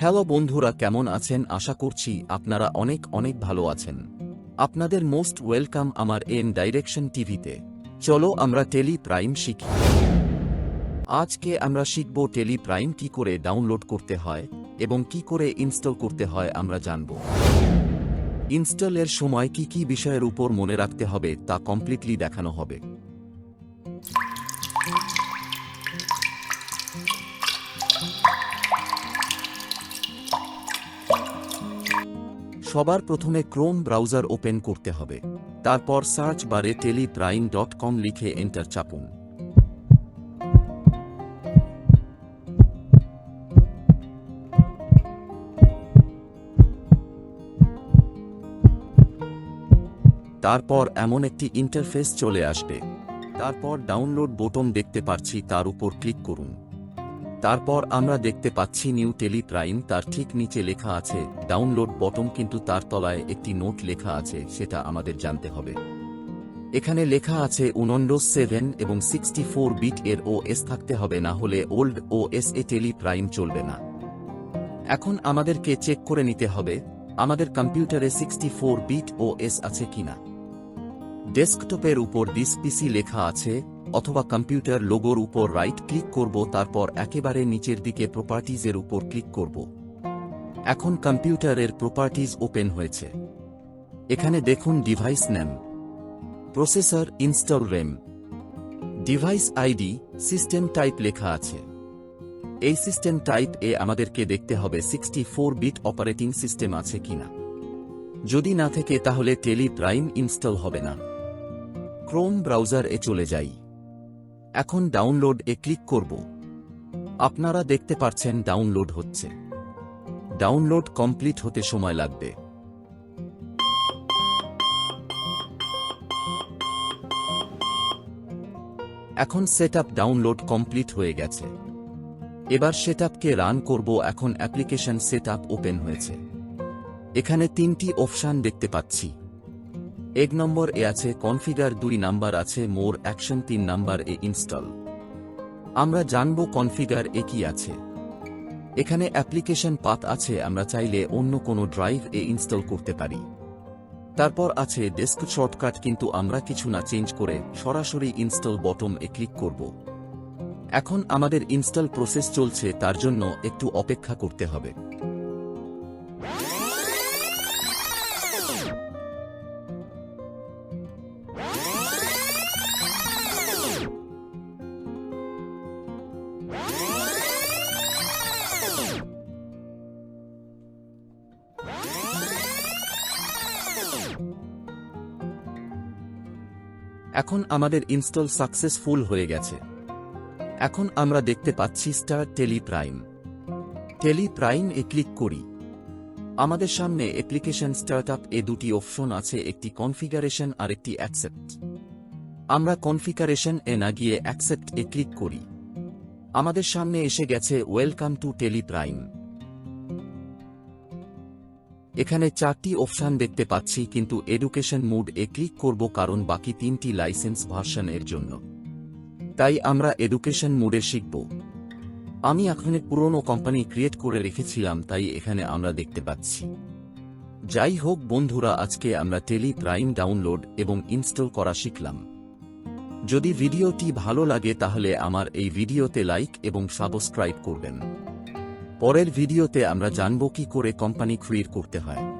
Hello বন্ধুরা, কেমন আছেন? আশা করছি আপনারা অনেক অনেক ভালো আছেন। আপনাদের মোস্ট ওয়েলকাম আমার এন ডাইরেকশন টিভিতে। চলো আমরা টেলি প্রাইম শিখি। আজকে আমরা শিখব টেলি প্রাইম কি করে ডাউনলোড করতে হয় এবং কি করে ইনস্টল করতে হয় আমরা জানব। ইনস্টলের সময় কি কি বিষয়ের উপর মনে রাখতে হবে তা কমপ্লিটলি দেখানো হবে। সবার প্রথমে ক্রোম ব্রাউজার ওপেন করতে হবে। তারপর সার্চ বারে টেলিপ্রাইম ডট কম লিখে এন্টার চাপুন। তারপর এমন একটি ইন্টারফেস চলে আসবে। তারপর ডাউনলোড বোতাম দেখতে পাচ্ছি তার উপর ক্লিক করুন। তারপর আমরা দেখতে পাচ্ছি নিউ টেলি প্রাইম তার ঠিক নিচে লেখা আছে, ডাউনলোড বটম কিন্তু তার তলায় একটি নোট লেখা আছে, সেটা আমাদের জানতে হবে। এখানে লেখা আছে উনন্ডোজ সেভেন এবং সিক্সটি ফোর বিট এর ও এস থাকতে হবে, না হলে ওল্ড ও এস এ টেলি প্রাইম চলবে না। এখন আমাদেরকে চেক করে নিতে হবে, আমাদের কম্পিউটারে sixty four bit O S আছে কিনা। ডেস্কটপের উপর দিস পিসি লেখা আছে অথবা কম্পিউটার লোগোর উপর রাইট ক্লিক করব, তারপর একেবারে নিচের দিকে প্রপার্টিজের উপর ক্লিক করব। এখন কম্পিউটারের প্রপার্টিজ ওপেন হয়েছে। এখানে দেখুন device name processor install RAM device ID system type লেখা আছে। এই সিস্টেম টাইপ এ আমাদেরকে দেখতে হবে sixty four bit operating system আছে কিনা। যদি না থেকে তাহলে টেলি প্রাইম ইনস্টল হবে না। ক্রোম ব্রাউজার এ চলে যাই। এখন ডাউনলোড এ ক্লিক করব। আপনারা দেখতে পাচ্ছেন ডাউনলোড হচ্ছে। ডাউনলোড কমপ্লিট হতে সময় লাগবে। এখন সেটআপ ডাউনলোড কমপ্লিট হয়ে গেছে। এবার সেটআপকে রান করব, এখন অ্যাপ্লিকেশন সেটআপ ওপেন হয়েছে। এখানে তিনটি অপশান দেখতে পাচ্ছি। এক নম্বর এ আছে কনফিগার দুই নাম্বার আছে, মোর অ্যাকশন তিন নাম্বার এ ইনস্টল আমরা জানব কনফিগার এ কি আছে। এখানে অ্যাপ্লিকেশন পাথ আছে, আমরা চাইলে অন্য কোনো ড্রাইভ এ ইনস্টল করতে পারি। তারপর আছে ডেস্ক শর্টকাট কিন্তু আমরা কিছু না চেঞ্জ করে সরাসরি ইনস্টল বটম এ ক্লিক করব। এখন আমাদের ইনস্টল প্রসেস চলছে, তার জন্য একটু অপেক্ষা করতে হবে। এখন আমাদের ইনস্টল সাকসেসফুল হয়ে গেছে। এখন আমরা দেখতে পাচ্ছি star tele prime tele prime এ ক্লিক করি। আমাদের সামনে অ্যাপ্লিকেশন স্টার্টআপ এ দুটি অপশন আছে, একটি কনফিগারেশন আর একটি অ্যাকসেপ্ট আমরা কনফিগারেশন এ না গিয়ে অ্যাকসেপ্ট এ ক্লিক করি। আমাদের সামনে এসে গেছে ওয়েলকাম টু টেলি প্রাইম এখানে চারটি অপশান দেখতে পাচ্ছি, কিন্তু এডুকেশন মুড এ ক্লিক করব কারণ বাকি তিনটি লাইসেন্স ভার্সন এর জন্য। তাই আমরা এডুকেশন মুডে শিখব। আমি এখানে পুরনো কোম্পানি ক্রিয়েট করে রেখেছিলাম, তাই এখানে আমরা দেখতে পাচ্ছি। যাই হোক বন্ধুরা, আজকে আমরা টেলি প্রাইম ডাউনলোড এবং ইনস্টল করা শিখলাম। যদি ভিডিওটি ভালো লাগে তাহলে আমার এই ভিডিওতে লাইক এবং সাবস্ক্রাইব করবেন। পরের ভিডিওতে আমরা জানব কি করে কোম্পানি ক্রিয়েট করতে হয়।